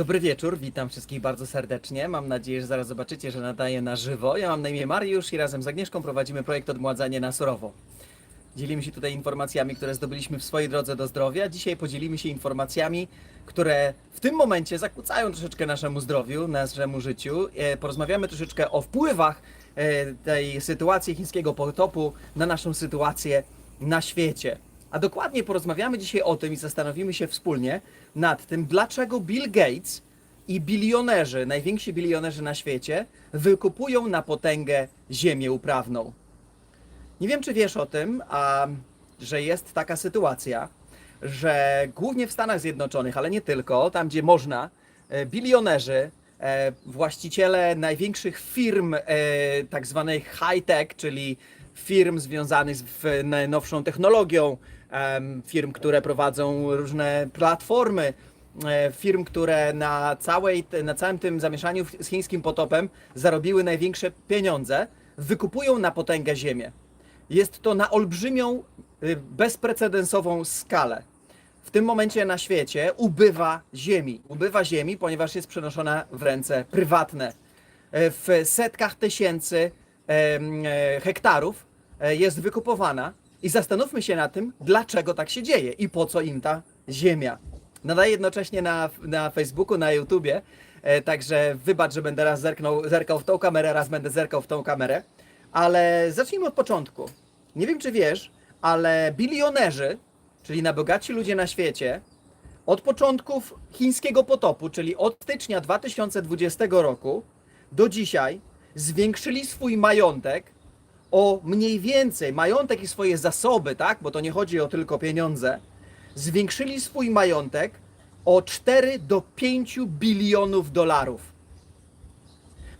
Dobry wieczór, witam wszystkich bardzo serdecznie. Mam nadzieję, że zaraz zobaczycie, że nadaję na żywo. Ja mam na imię Mariusz i razem z Agnieszką prowadzimy projekt Odmładzanie na surowo. Dzielimy się tutaj informacjami, które zdobyliśmy w swojej drodze do zdrowia. Dzisiaj podzielimy się informacjami, które w tym momencie zakłócają troszeczkę naszemu zdrowiu, naszemu życiu. E, Porozmawiamy troszeczkę o wpływach e, tej sytuacji chińskiego potopu na naszą sytuację na świecie. A dokładnie porozmawiamy dzisiaj o tym i zastanowimy się wspólnie nad tym, dlaczego Bill Gates i bilionerzy, najwięksi bilionerzy na świecie, wykupują na potęgę ziemię uprawną. Nie wiem, czy wiesz o tym, a, że jest taka sytuacja, że głównie w Stanach Zjednoczonych, ale nie tylko, tam gdzie można, e, bilionerzy, e, właściciele największych firm, e, tak zwanych high-tech, czyli firm związanych z najnowszą technologią, firm, które prowadzą różne platformy, e, firm, które na, całej, na całym tym zamieszaniu z chińskim potopem zarobiły największe pieniądze, wykupują na potęgę ziemię. Jest to na olbrzymią, y, bezprecedensową skalę. W tym momencie na świecie ubywa ziemi. Ubywa ziemi, ponieważ jest przenoszona w ręce prywatne. E, W setkach tysięcy e, hektarów jest wykupowana i zastanówmy się na tym, dlaczego tak się dzieje i po co im ta ziemia. Nadaję jednocześnie na, na Facebooku, na YouTubie, e, także wybacz, że będę raz zerknął, zerkał w tą kamerę, raz będę zerkał w tą kamerę, ale zacznijmy od początku. Nie wiem, czy wiesz, ale bilionerzy, czyli najbogatsi ludzie na świecie, od początków chińskiego potopu, czyli od stycznia 2020 roku do dzisiaj, zwiększyli swój majątek o mniej więcej, majątek i swoje zasoby, tak? Bo to nie chodzi o tylko pieniądze. Zwiększyli swój majątek o 4 do 5 bilionów dolarów.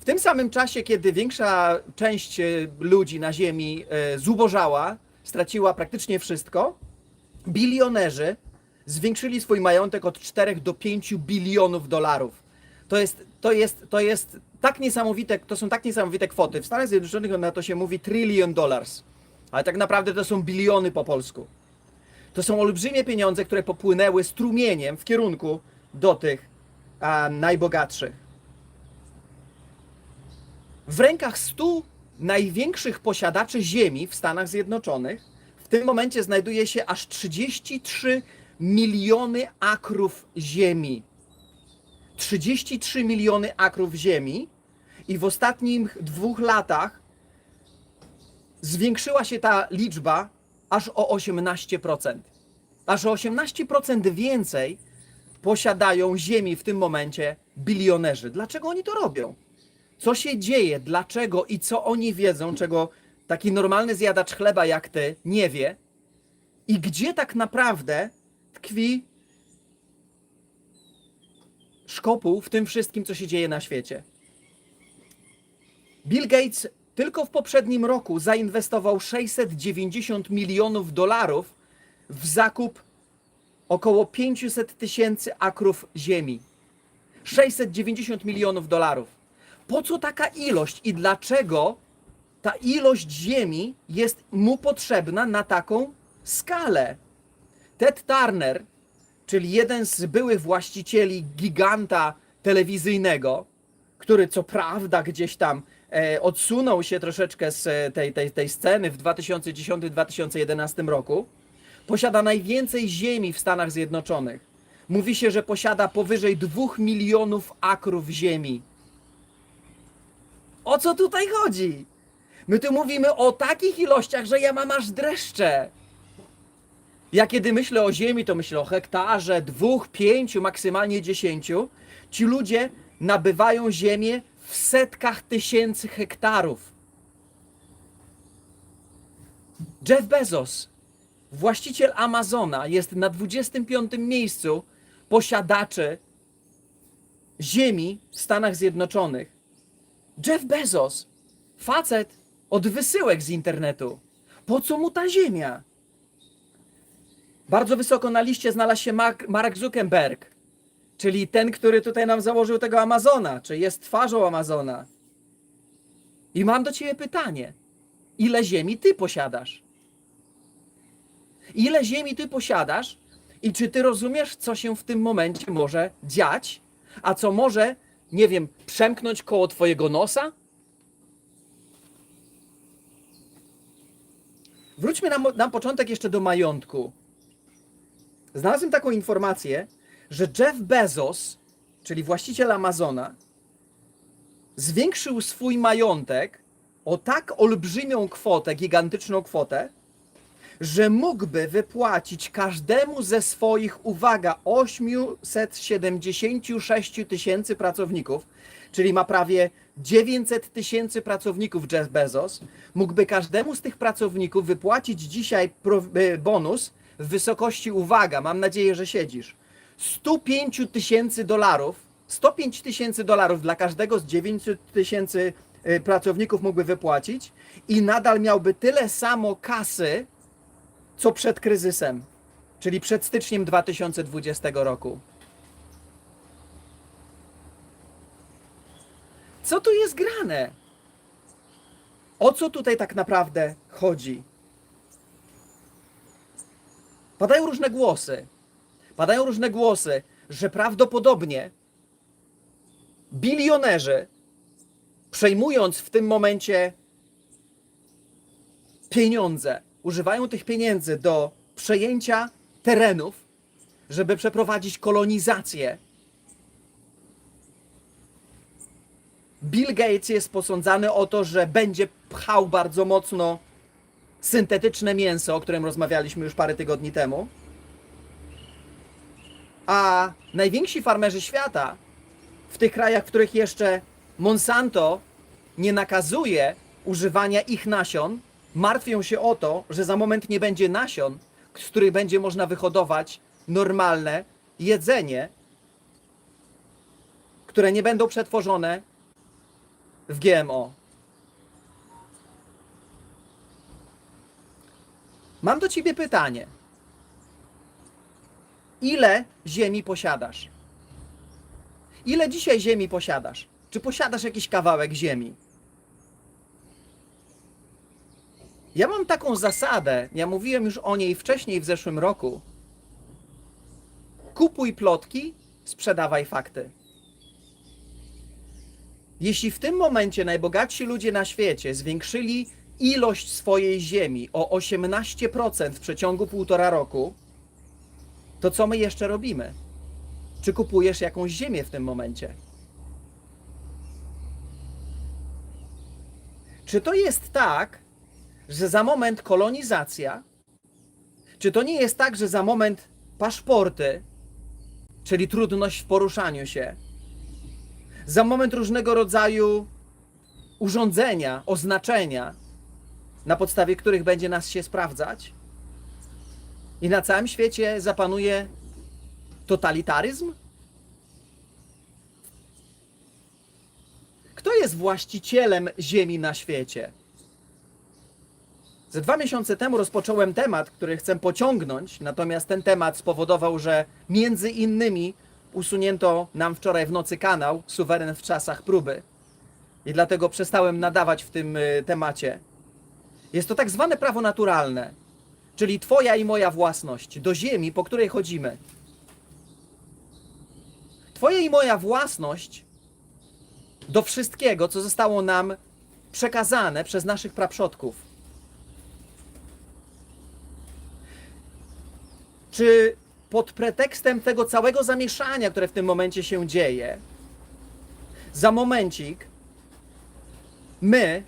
W tym samym czasie, kiedy większa część e, ludzi na Ziemi e, zubożała, straciła praktycznie wszystko, bilionerzy zwiększyli swój majątek od 4 do 5 bilionów dolarów. To jest, to jest, to jest tak niesamowite, to są tak niesamowite kwoty. W Stanach Zjednoczonych na to się mówi trillion dollars, ale tak naprawdę to są biliony po polsku. To są olbrzymie pieniądze, które popłynęły strumieniem w kierunku do tych a, najbogatszych. W rękach 100 największych posiadaczy ziemi w Stanach Zjednoczonych w tym momencie znajduje się aż 33 miliony akrów ziemi. 33 miliony akrów ziemi i w ostatnich dwóch latach zwiększyła się ta liczba aż o 18%. Aż o 18% więcej posiadają ziemi w tym momencie bilionerzy. Dlaczego oni to robią? Co się dzieje, dlaczego i co oni wiedzą, czego taki normalny zjadacz chleba jak ty nie wie? I gdzie tak naprawdę tkwi szkopuł w tym wszystkim, co się dzieje na świecie? Bill Gates tylko w poprzednim roku zainwestował 690 milionów dolarów w zakup około 500 tysięcy akrów ziemi. 690 milionów dolarów. Po co taka ilość i dlaczego ta ilość ziemi jest mu potrzebna na taką skalę? Ted Turner, czyli jeden z byłych właścicieli giganta telewizyjnego, który co prawda gdzieś tam e, odsunął się troszeczkę z e, tej, tej, tej sceny w 2010-2011 roku, posiada najwięcej ziemi w Stanach Zjednoczonych. Mówi się, że posiada powyżej 2 milionów akrów ziemi. O co tutaj chodzi? My tu mówimy o takich ilościach, że ja mam aż dreszcze. Ja kiedy myślę o ziemi, to myślę o hektarze, dwóch, pięciu, maksymalnie dziesięciu. Ci ludzie nabywają ziemię w setkach tysięcy hektarów. Jeff Bezos, właściciel Amazona, jest na 25 miejscu posiadaczy ziemi w Stanach Zjednoczonych. Jeff Bezos, facet od wysyłek z internetu. Po co mu ta ziemia? Bardzo wysoko na liście znalazł się Mark, Zuckerberg, czyli ten, który tutaj nam założył tego Amazona, czy jest twarzą Amazona. I mam do ciebie pytanie: ile ziemi ty posiadasz? Ile ziemi ty posiadasz i czy ty rozumiesz, co się w tym momencie może dziać? A co może, nie wiem, przemknąć koło twojego nosa? Wróćmy na, na początek jeszcze do majątku. Znalazłem taką informację, że Jeff Bezos, czyli właściciel Amazona, zwiększył swój majątek o tak olbrzymią kwotę, gigantyczną kwotę, że mógłby wypłacić każdemu ze swoich, uwaga, 876 tysięcy pracowników, czyli ma prawie 900 tysięcy pracowników Jeff Bezos, mógłby każdemu z tych pracowników wypłacić dzisiaj e, bonus w wysokości, uwaga, mam nadzieję, że siedzisz, 105 tysięcy dolarów, 105 tysięcy dolarów dla każdego z 900 tysięcy e, pracowników mógłby wypłacić i nadal miałby tyle samo kasy, co przed kryzysem, czyli przed styczniem 2020 roku. Co tu jest grane? O co tutaj tak naprawdę chodzi? Padają różne głosy. Padają różne głosy, że prawdopodobnie bilionerzy, przejmując w tym momencie pieniądze, używają tych pieniędzy do przejęcia terenów, żeby przeprowadzić kolonizację. Bill Gates jest posądzany o to, że będzie pchał bardzo mocno syntetyczne mięso, o którym rozmawialiśmy już parę tygodni temu. A najwięksi farmerzy świata, w tych krajach, w których jeszcze Monsanto nie nakazuje używania ich nasion, martwią się o to, że za moment nie będzie nasion, z których będzie można wyhodować normalne jedzenie, które nie będą przetworzone w GMO. Mam do ciebie pytanie. Ile ziemi posiadasz? Ile dzisiaj ziemi posiadasz? Czy posiadasz jakiś kawałek ziemi? Ja mam taką zasadę, ja mówiłem już o niej wcześniej w zeszłym roku. Kupuj plotki, sprzedawaj fakty. Jeśli w tym momencie najbogatsi ludzie na świecie zwiększyli ilość swojej ziemi o 18% w przeciągu półtora roku, to co my jeszcze robimy? Czy kupujesz jakąś ziemię w tym momencie? Czy to jest tak, że za moment kolonizacja? Czy to nie jest tak, że za moment paszporty, czyli trudność w poruszaniu się? Za moment różnego rodzaju urządzenia, oznaczenia, na podstawie których będzie nas się sprawdzać? I na całym świecie zapanuje totalitaryzm? Kto jest właścicielem ziemi na świecie? Ze dwa miesiące temu rozpocząłem temat, który chcę pociągnąć, natomiast ten temat spowodował, że między innymi usunięto nam wczoraj w nocy kanał Suweren w czasach próby. I dlatego przestałem nadawać w tym y, temacie. Jest to tak zwane prawo naturalne, czyli Twoja i moja własność do ziemi, po której chodzimy. Twoja i moja własność do wszystkiego, co zostało nam przekazane przez naszych praprzodków. Czy pod pretekstem tego całego zamieszania, które w tym momencie się dzieje, za momencik my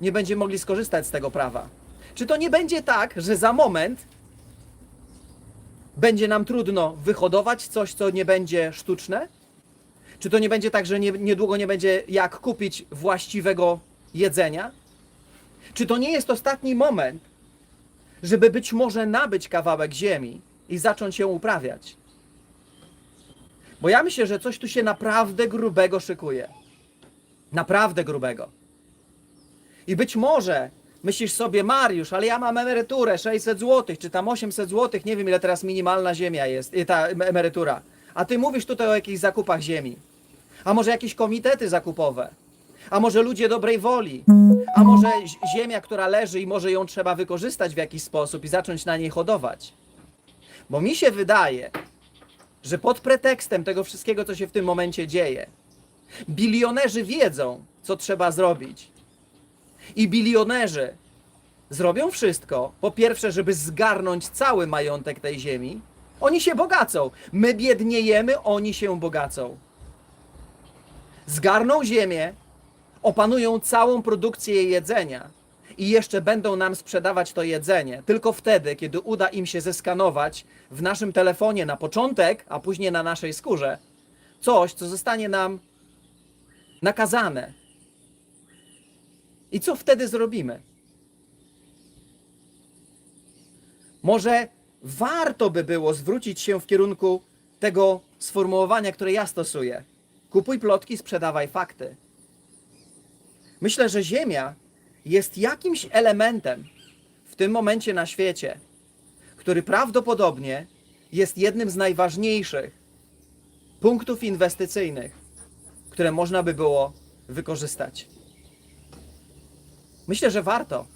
nie będziemy mogli skorzystać z tego prawa? Czy to nie będzie tak, że za moment będzie nam trudno wyhodować coś, co nie będzie sztuczne? Czy to nie będzie tak, że nie, niedługo nie będzie jak kupić właściwego jedzenia? Czy to nie jest ostatni moment, żeby być może nabyć kawałek ziemi i zacząć ją uprawiać? Bo ja myślę, że coś tu się naprawdę grubego szykuje. Naprawdę grubego. I być może myślisz sobie, Mariusz, ale ja mam emeryturę 600 zł, czy tam 800 zł, nie wiem ile teraz minimalna ziemia jest, ta em- emerytura. A ty mówisz tutaj o jakichś zakupach ziemi. A może jakieś komitety zakupowe? A może ludzie dobrej woli? A może zi- ziemia, która leży i może ją trzeba wykorzystać w jakiś sposób i zacząć na niej hodować? Bo mi się wydaje, że pod pretekstem tego wszystkiego, co się w tym momencie dzieje, bilionerzy wiedzą, co trzeba zrobić. I bilionerzy zrobią wszystko, po pierwsze, żeby zgarnąć cały majątek tej ziemi. Oni się bogacą. My biedniejemy, oni się bogacą. Zgarną ziemię, opanują całą produkcję jedzenia i jeszcze będą nam sprzedawać to jedzenie tylko wtedy, kiedy uda im się zeskanować w naszym telefonie na początek, a później na naszej skórze coś, co zostanie nam nakazane. I co wtedy zrobimy? Może warto by było zwrócić się w kierunku tego sformułowania, które ja stosuję. Kupuj plotki, sprzedawaj fakty. Myślę, że Ziemia jest jakimś elementem w tym momencie na świecie, który prawdopodobnie jest jednym z najważniejszych punktów inwestycyjnych, które można by było wykorzystać. Myślę, że warto.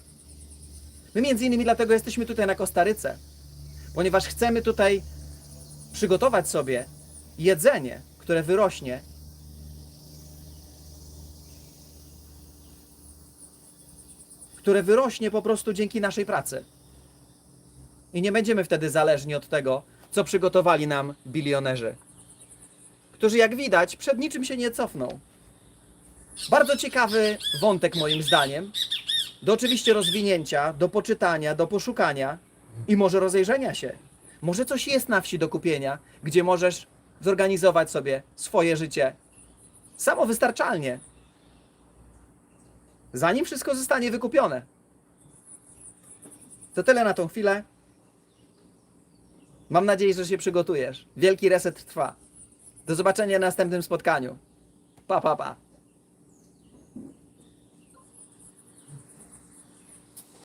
My między innymi dlatego jesteśmy tutaj na Kostaryce, ponieważ chcemy tutaj przygotować sobie jedzenie, które wyrośnie które wyrośnie po prostu dzięki naszej pracy. I nie będziemy wtedy zależni od tego, co przygotowali nam bilionerzy, którzy, jak widać, przed niczym się nie cofną. Bardzo ciekawy wątek, moim zdaniem, do oczywiście rozwinięcia, do poczytania, do poszukania i może rozejrzenia się. Może coś jest na wsi do kupienia, gdzie możesz zorganizować sobie swoje życie samowystarczalnie, zanim wszystko zostanie wykupione. To tyle na tą chwilę. Mam nadzieję, że się przygotujesz. Wielki reset trwa. Do zobaczenia na następnym spotkaniu. Pa, pa, pa.